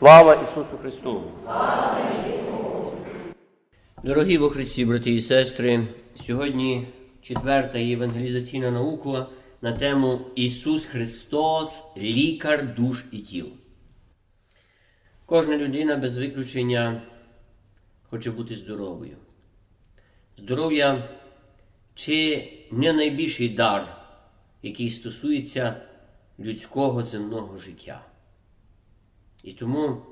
Слава Ісусу Христу! Дорогі во Христі, брати і сестри, сьогодні четверта євангелізаційна наука на тему Ісус Христос, лікар душ і тіл. Кожна людина без виключення хоче бути здоровою. Здоров'я чи не найбільший дар, який стосується людського земного життя. І тому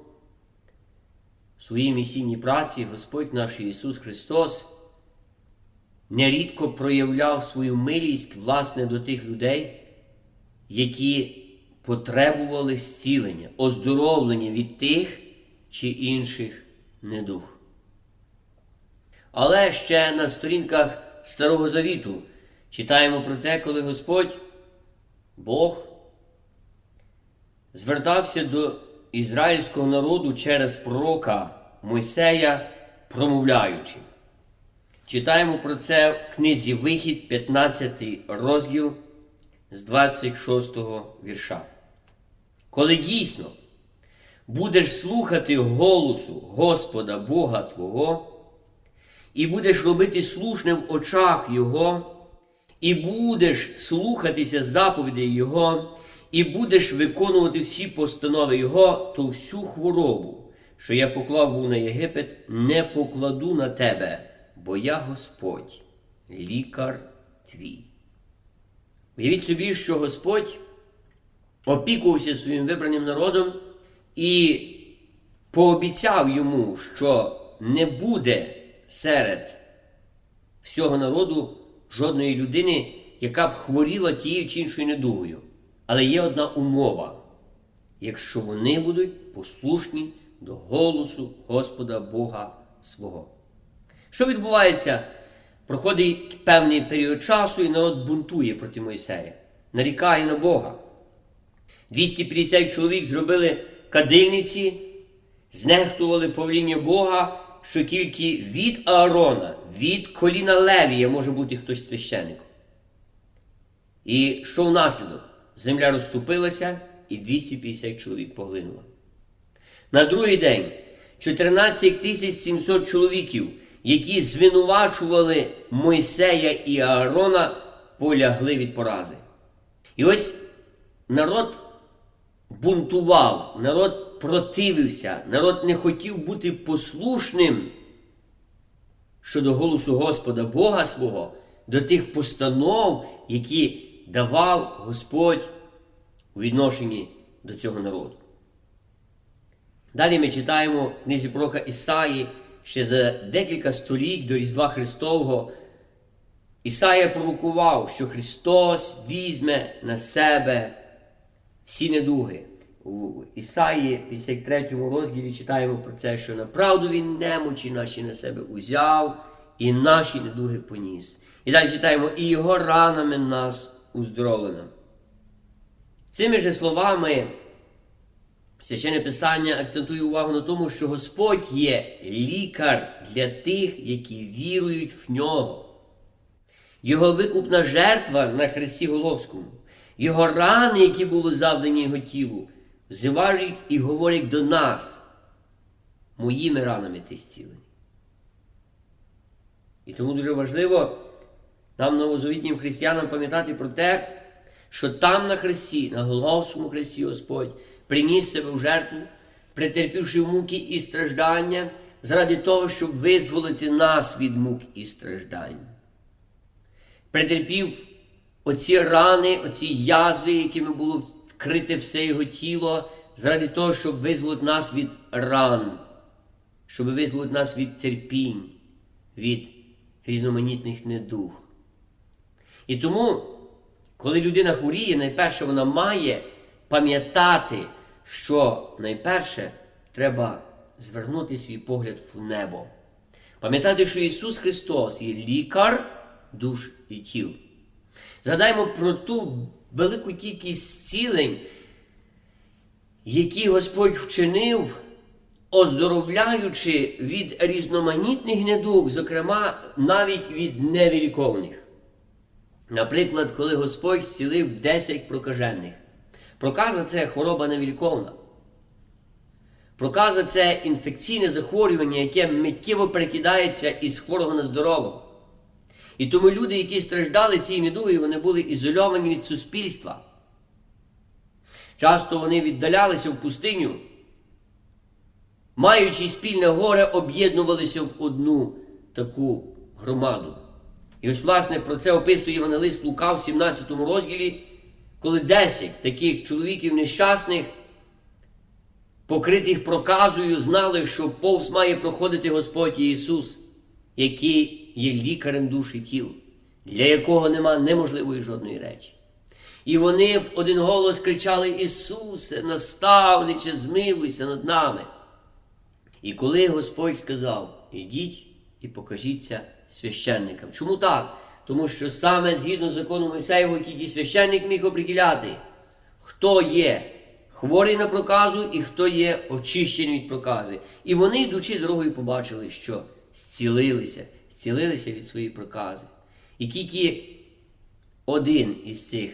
в своїй місійній праці Господь наш Ісус Христос нерідко проявляв свою милість власне до тих людей, які потребували зцілення, оздоровлення від тих чи інших недух. Але ще на сторінках Старого Завіту читаємо про те, коли Господь, Бог, звертався до ізраїльського народу через пророка Мойсея, промовляючи. Читаємо про це в книзі Вихід, 15 розділ з 26 вірша. Коли дійсно будеш слухати голосу Господа Бога Твого, і будеш робити слушне в очах Його, і будеш слухатися заповідей Його, і будеш виконувати всі постанови Його, то всю хворобу, що я поклав був на Єгипет, не покладу на тебе, бо я Господь, лікар твій. Уявіть собі, що Господь опікувався своїм вибраним народом і пообіцяв йому, що не буде серед всього народу жодної людини, яка б хворіла тією чи іншою недугою. Але є одна умова, якщо вони будуть послушні до голосу Господа Бога свого. Що відбувається? Проходить певний період часу, і народ бунтує проти Мойсея, нарікає на Бога. 250 чоловік зробили кадильниці, знехтували повеління Бога, що тільки від Аарона, від коліна Левія може бути хтось священником. І що внаслідок? Земля розступилася і 250 чоловік поглинула. На другий день 14 тисяч 700 чоловіків, які звинувачували Мойсея і Аарона, полягли від порази. І ось народ бунтував, народ противився, народ не хотів бути послушним щодо голосу Господа Бога свого, до тих постанов, які давав Господь у відношенні до цього народу. Далі ми читаємо в книзі пророка Ісаї ще за декілька століть до Різдва Христового. Ісая пророкував, що Христос візьме на себе всі недуги. У Ісаї, 53 розділі читаємо про це, що направду Він немочі наші на себе узяв і наші недуги поніс. І далі читаємо, і Його ранами нас уздоровлено. Цими же словами Священне Писання акцентує увагу на тому, що Господь є лікар для тих, які вірують в нього. Його викупна жертва на Христі Головському, Його рани, які були завдані Його тілу, взивають і говорять до нас, моїми ранами ти зцілений. І тому дуже важливо нам, новозавітнім християнам, пам'ятати про те, що там на Христі, на Голгофському Христі Господь приніс себе в жертву, претерпівши муки і страждання, заради того, щоб визволити нас від мук і страждань. Претерпів оці рани, оці язви, якими було вкрите все його тіло, заради того, щоб визволити нас від ран, щоб визволити нас від терпінь, від різноманітних недух. І тому, коли людина хворіє, найперше вона має пам'ятати, що найперше треба звернути свій погляд в небо. Пам'ятати, що Ісус Христос є лікар душ і тіл. Згадаймо про ту велику кількість зцілень, які Господь вчинив, оздоровляючи від різноманітних недуг, зокрема навіть від невіліковних. Наприклад, коли Господь зцілив 10 прокажених. Проказа це хвороба невіліковна. Проказа це інфекційне захворювання, яке миттєво перекидається із хворого на здорового. І тому люди, які страждали цією недугою, вони були ізольовані від суспільства. Часто вони віддалялися в пустиню, маючи спільне горе, об'єднувалися в одну таку громаду. І ось, власне, про це описує Євангелист Лука в 17 розділі, коли 10 таких чоловіків нещасних, покритих проказою, знали, що повз має проходити Господь Ісус, який є лікарем душ і тіл, для якого нема неможливої жодної речі. І вони в один голос кричали: Ісусе, наставниче, змилуйся над нами. І коли Господь сказав: Ідіть і покажіться священникам. Чому так? Тому що саме згідно з законом Мойсеєвого, тільки священник міг оприділяти, хто є хворий на проказу і хто є очищений від прокази. І вони, йдучи дорогою, побачили, що зцілилися, зцілилися від своєї прокази. І тільки один із цих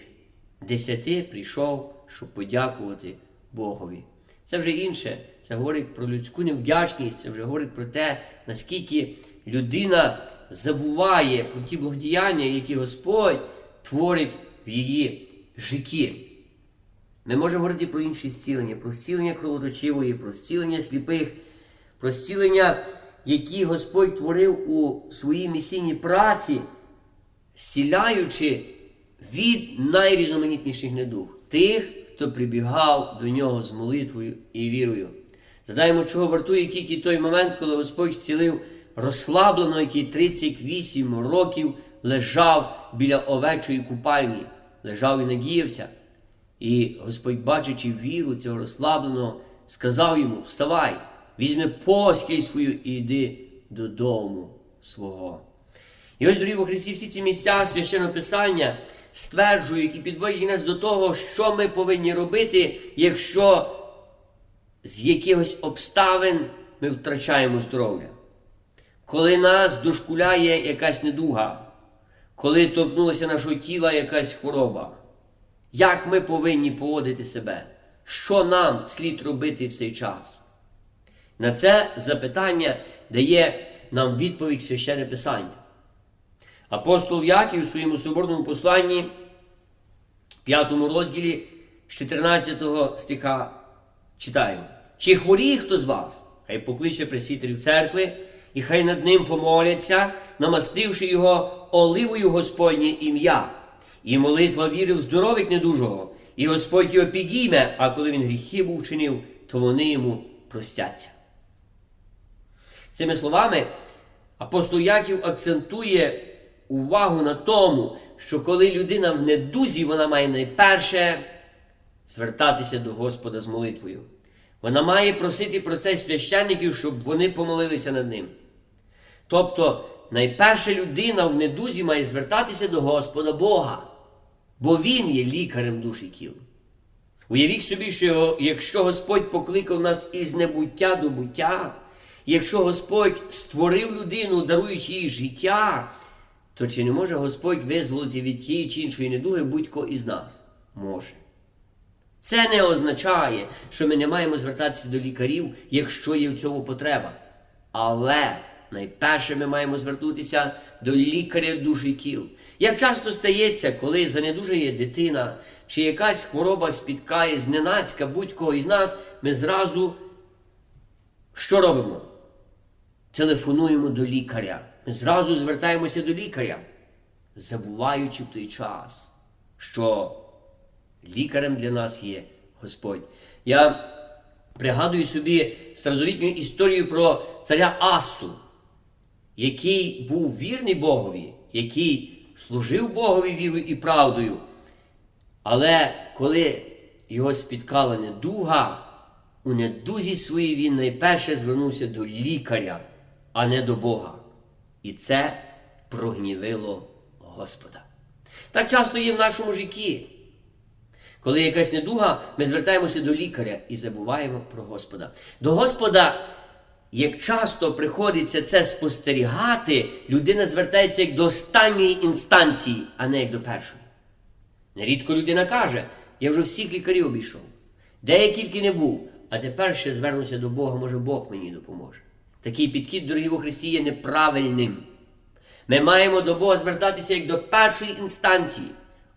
десяти прийшов, щоб подякувати Богові. Це вже інше. Це говорить про людську невдячність, це вже говорить про те, наскільки людина забуває про ті благодіяння, які Господь творить в її житті. Ми можемо говорити про інші зцілення, про зцілення кровоточивої, про зцілення сліпих, про зцілення, які Господь творив у своїй місійній праці, зціляючи від найрізноманітніших недуг, тих, хто прибігав до нього з молитвою і вірою. Задаємо, чого вартує тільки той момент, коли Господь зцілив розслабленого, який 38 років лежав біля овечої купальні, лежав і надіявся. І Господь, бачачи віру цього розслабленого, сказав йому: Вставай, візьми поскіль свою і йди додому свого. І ось, дорогі Христі, всі ці місця священного Писання стверджують і підводять нас до того, що ми повинні робити, якщо з якихось обставин ми втрачаємо здоров'я. Коли нас дошкуляє якась недуга, коли торкнулася нашого тіла якась хвороба, як ми повинні поводити себе? Що нам слід робити в цей час? На це запитання дає нам відповідь священне Писання. Апостол Яків у своєму соборному посланні, 5 розділі з 14 стиха читаємо. Чи хворіє хто з вас? Хай покличе пресвітерів церкви, і хай над ним помоляться, намастивши його оливою Господнє ім'я. І молитва віри в здоров'я недужого, і Господь його підійме, а коли він гріхи був вчинив, то вони йому простяться. Цими словами апостол Яків акцентує увагу на тому, що коли людина в недузі, вона має найперше звертатися до Господа з молитвою. Вона має просити про це священників, щоб вони помолилися над ним. Тобто, найперше людина в недузі має звертатися до Господа Бога, бо Він є лікарем душ і тіл. Уявіть собі, що якщо Господь покликав нас із небуття до буття, якщо Господь створив людину, даруючи їй життя, то чи не може Господь визволити від тієї чи іншої недуги будь-ко із нас? Може. Це не означає, що ми не маємо звертатися до лікарів, якщо є в цьому потреба. Але найперше ми маємо звернутися до лікаря душі тіл. Як часто стається, коли занедужує дитина, чи якась хвороба спіткає зненацька будь-кого із нас, ми зразу що робимо? Телефонуємо до лікаря. Ми зразу звертаємося до лікаря, забуваючи в той час, що лікарем для нас є Господь. Я пригадую собі старозавітню історію про царя Асу, який був вірний Богові, який служив Богові вірою і правдою. Але коли його спіткала недуга, у недузі своїй він найперше звернувся до лікаря, а не до Бога. І це прогнівило Господа. Так часто є в нашому житті. Коли якась недуга, ми звертаємося до лікаря і забуваємо про Господа. До Господа, як часто приходиться це спостерігати, людина звертається як до останньої інстанції, а не як до першої. Нерідко людина каже, я вже всіх лікарів обійшов, де я тільки не був, а тепер ще звернуся до Бога, може Бог мені допоможе. Такий підхід, дорогі во Христі, є неправильним. Ми маємо до Бога звертатися як до першої інстанції,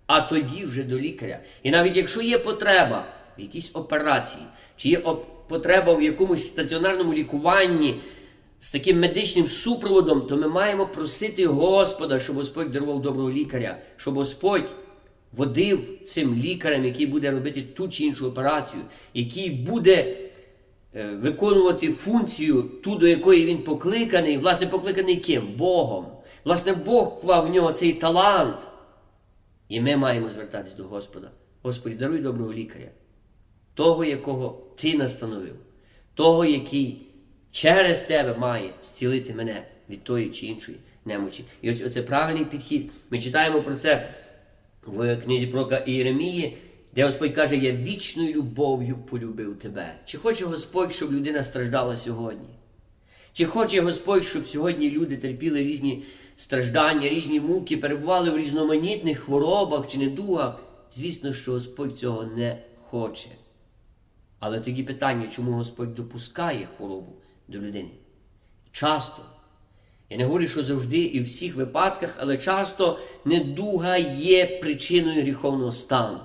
а тоді вже до лікаря. І навіть якщо є потреба в якійсь операції, чи є потреба в якомусь стаціонарному лікуванні з таким медичним супроводом, то ми маємо просити Господа, щоб Господь дарував доброго лікаря, щоб Господь водив цим лікарем, який буде робити ту чи іншу операцію, який буде е, виконувати функцію, ту, до якої він покликаний, власне, покликаний ким? Богом. Власне, Бог вклав в нього цей талант. І ми маємо звертатись до Господа. Господи, даруй доброго лікаря, того, якого Ти настановив, того, який через тебе має зцілити мене від тої чи іншої немочі. І ось оце правильний підхід. Ми читаємо про це в книзі пророка Іеремії, де Господь каже, я вічною любов'ю полюбив тебе. Чи хоче Господь, щоб людина страждала сьогодні? Чи хоче Господь, щоб сьогодні люди терпіли різні страждання, різні муки, перебували в різноманітних хворобах чи недугах? Звісно, що Господь цього не хоче. Але тоді питання, чому Господь допускає хворобу до людини? Часто. Я не говорю, що завжди і в всіх випадках, але часто недуга є причиною гріховного стану.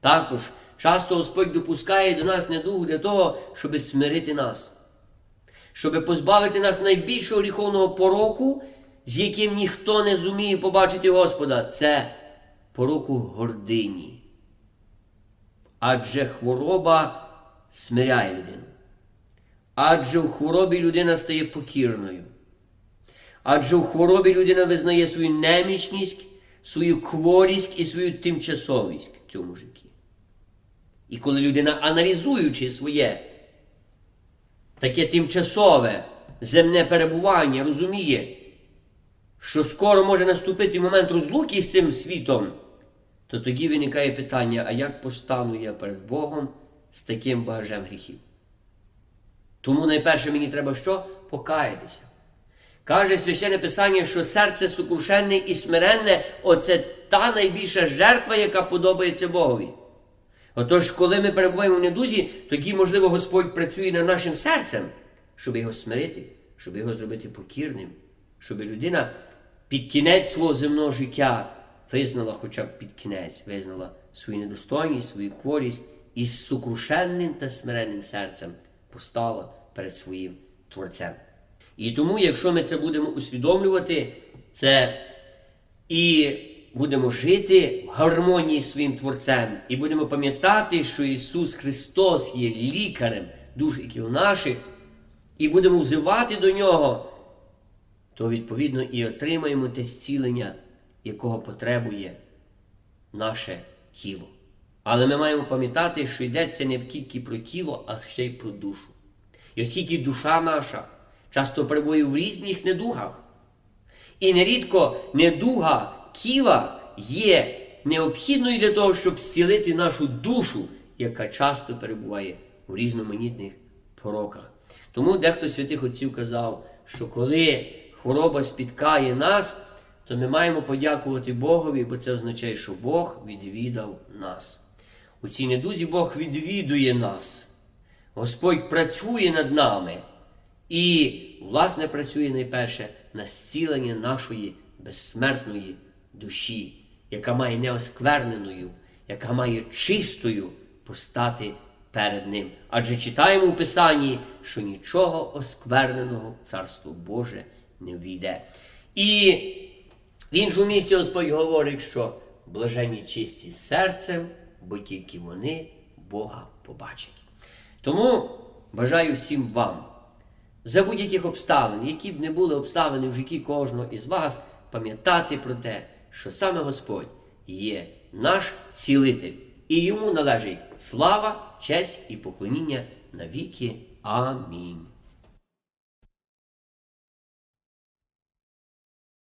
Також часто Господь допускає до нас недугу для того, щоб смирити нас, щоб позбавити нас найбільшого гріховного пороку, з яким ніхто не зуміє побачити Господа. Це пороку гордині. Адже хвороба смиряє людину. Адже в хворобі людина стає покірною. Адже в хворобі людина визнає свою немічність, свою хворість і свою тимчасовість в цьому житті. І коли людина, аналізуючи своє таке тимчасове земне перебування, розуміє, що скоро може наступити момент розлуки з цим світом, то тоді виникає питання, а як постану я перед Богом з таким багажем гріхів? Тому найперше мені треба що? Покаятися. Каже священне Писання, що серце сукрушенне і смиренне оце та найбільша жертва, яка подобається Богові. Отож, коли ми перебуваємо в недузі, тоді, можливо, Господь працює над нашим серцем, щоб його смирити, щоб його зробити покірним, щоб людина під кінець свого земного життя визнала, хоча б під кінець, визнала свою недостойність, свою хворість і з сукрушенним та смиренним серцем постала перед своїм Творцем. І тому, якщо ми це будемо усвідомлювати, це і будемо жити в гармонії з своїм Творцем, і будемо пам'ятати, що Ісус Христос є лікарем душ і кіл наших, і будемо взивати до Нього, то відповідно і отримаємо те зцілення, якого потребує наше тіло. Але ми маємо пам'ятати, що йдеться не тільки про тіло, а ще й про душу. І оскільки душа наша часто перебуває в різних недугах, і нерідко недуга тіла є необхідною для того, щоб зцілити нашу душу, яка часто перебуває в різноманітних пороках. Тому дехто святих отців казав, що коли хвороба спіткає нас, то ми маємо подякувати Богові, бо це означає, що Бог відвідав нас. У цій недузі Бог відвідує нас. Господь працює над нами і, власне, працює найперше на зцілення нашої безсмертної душі, яка має неоскверненою, яка має чистою постати перед Ним. Адже читаємо у Писанні, що нічого оскверненого Царство Боже не війде. І в іншому місці Господь говорить, що блажені чисті серцем, бо тільки вони Бога побачать. Тому бажаю всім вам за будь-яких обставин, які б не були обставини в житті кожного із вас, пам'ятати про те, що саме Господь є наш цілитель, і йому належить слава, честь і поклоніння на віки. Амінь.